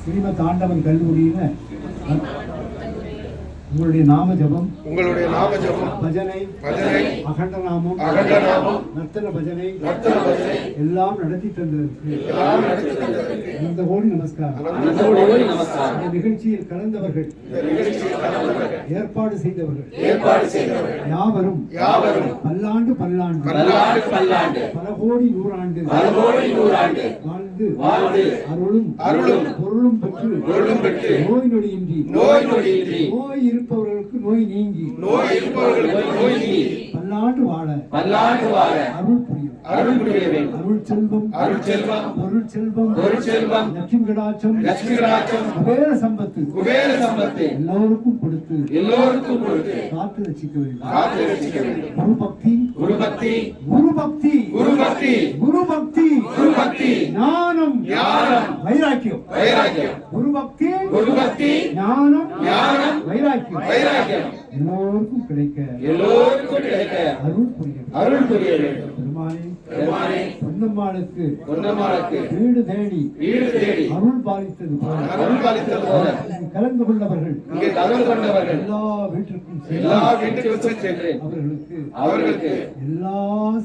ஸ்ரீமத் ஆண்டவன் கல்லூரியில உங்களுடைய நாம ஜபம் உங்களுடைய நாம ஜபம் பஜனை பஜனை அகண்ட நாமம் அகண்ட நாமம் நர்த்தன பஜனை நர்த்தன பஜனை எல்லாம் நடத்தி தந்ததற்கு எல்லாம் நடத்தி தந்ததற்கு இந்த கோடி நமஸ்காரம். அனந்தகோடி நமஸ்காரம். இந்த நிகழ்ச்சியில் கலந்தவர்கள் இந்த நிகழ்ச்சியில் கலந்தவர்கள் ஏற்பாடு செய்தவர்கள் ஏற்பாடு செய்தவர்கள் யாவரும் யாவரும் பல்லாண்டு பல்லாண்டு பல்லாண்டு பல்லாண்டு பல கோடி நூறாண்டு பல கோடி நூறாண்டு வாழ்ந்து வாழ்ந்து அருளும் அருளும் பொருளும் பெற்று பொருளும் பெற்று நோய் நொடியின்றி நோய் நொடியின்றி நோய் இருப்பவர்களுக்கு நோய் நீங்கி. நோய் இருப்பவர்களுக்கு நோய் நீங்கி. பல்லாண்டு வாழ. பல்லாண்டு வாழ. அருள் புரியும் அருள் புரிய அருள் செல்வம். அருள் செல்வம். பொருள் செல்வம். பொருள் செல்வம். லட்சுமி கடாட்சம். லட்சுமி கடாட்சம். குபேர சம்பத்து. குபேர சம்பத்தை. எல்லோருக்கும் கொடுத்து. எல்லோருக்கும் கொடுத்து. காத்து ரசிக்க வேண்டும். காத்து ரசிக்க வேண்டும். குரு பக்தி. குரு பக்தி. குரு பக்தி. குரு பக்தி. குரு பக்தி. குரு பக்தி. ஞானம் வைராக்கியம். வைராக்கியம். குரு பக்தி குரு பக்தி ஞானம் ஞானம் வைராக்கியம். வைராக்கியம். எல்லோருக்கும் கிடைக்க. எல்லோருக்கும் கிடைக்க. அருள் புரியும் அருள் புரிய வேண்டும். பெருமானே பெருமானே பொன்னம்மாளுக்கு பொன்னம்மாளுக்கு வீடு தேடி வீடு தேடி அருள் பாலித்தது போல. அருள் பாலித்தது போல. கலந்து கொண்டவர்கள். இங்கே கலந்து கொண்டவர்கள். எல்லா வீட்டிற்கும் எல்லா வீட்டுக்கும் சென்று அவர்களுக்கு அவர்களுக்கு எல்லா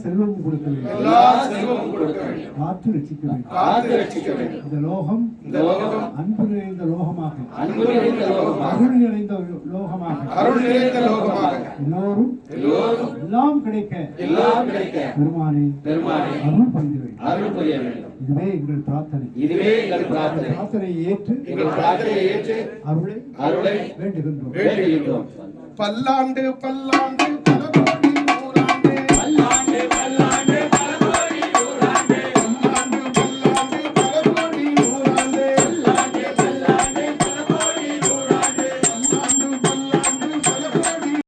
செல்வமும் கொடுக்க வேண்டும். எல்லா செல்வமும் கொடுக்க வேண்டும். காத்து ரசிக்க வேண்டும். காத்து ரட்சிக்க வேண்டும். இந்த லோகம் இந்த லோகம் அன்பு நிறைந்த லோகமாக. அன்பு நிறைந்த லோகமாக. அருள் நிறைந்த லோகமாக. அருள் நிறைந்த லோகமாக. எல்லோரும் எல்லோரும் எல்லாம் கிடைக்க எல்லாம் கிடைக்க பெருமானே பெருமானே அருள் புரிந்து வேண்டும். அருள் புரிய வேண்டும். இதுவே எங்கள் பிரார்த்தனை. இதுவே எங்கள் பிரார்த்தனை. பிரார்த்தனையை ஏற்று எங்கள் பிரார்த்தனையை ஏற்று அருளை அருளை வேண்டுகின்றோம். வேண்டுகின்றோம். பல்லாண்டு பல்லாண்டு.